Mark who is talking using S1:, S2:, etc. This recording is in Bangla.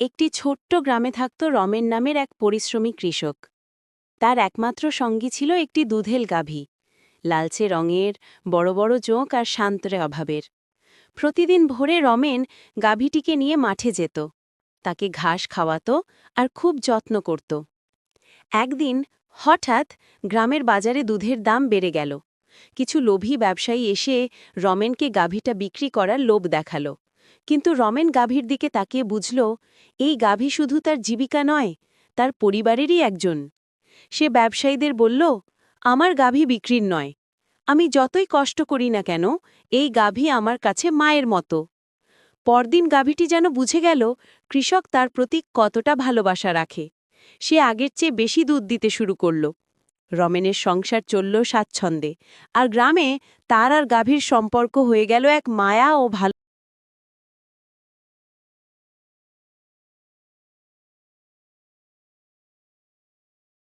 S1: একটি ছোট্ট গ্রামে থাকত রমেন নামের এক পরিশ্রমী কৃষক। তার একমাত্র সঙ্গী ছিল একটি দুধেল গাভী। লালচে রঙের, বড় বড় চোখ আর শান্তরে অভাবের। প্রতিদিন ভোরে রমেন গাভীটিকে নিয়ে মাঠে যেত। তাকে ঘাস খাওয়াতো আর খুব যত্ন করত। একদিন হঠাৎ গ্রামের বাজারে দুধের দাম বেড়ে গেল। কিছু লোভী ব্যবসায়ী এসে রমেনকে গাভীটা বিক্রি করার লোভ দেখাল। কিন্তু রমেন গাভীর দিকে তাকিয়ে বুঝল, এই গাভী শুধু তার জীবিকা নয়, তার পরিবারেরই একজন। সে ব্যবসায়ীদের বলল, আমার গাভী বিক্রির নয়। আমি যতই কষ্ট করি না কেন, এই গাভী আমার কাছে মায়ের মতো। পরদিন গাভীটি যেন বুঝে গেল, কৃষক তার প্রতি কতটা ভালোবাসা রাখে। সে আগের চেয়ে বেশি দুধ দিতে শুরু করল। রমেনের সংসার চলল স্বাচ্ছন্দ্যে, আর গ্রামে তার আর গাভীর সম্পর্ক হয়ে গেল এক মায়া ও ভালো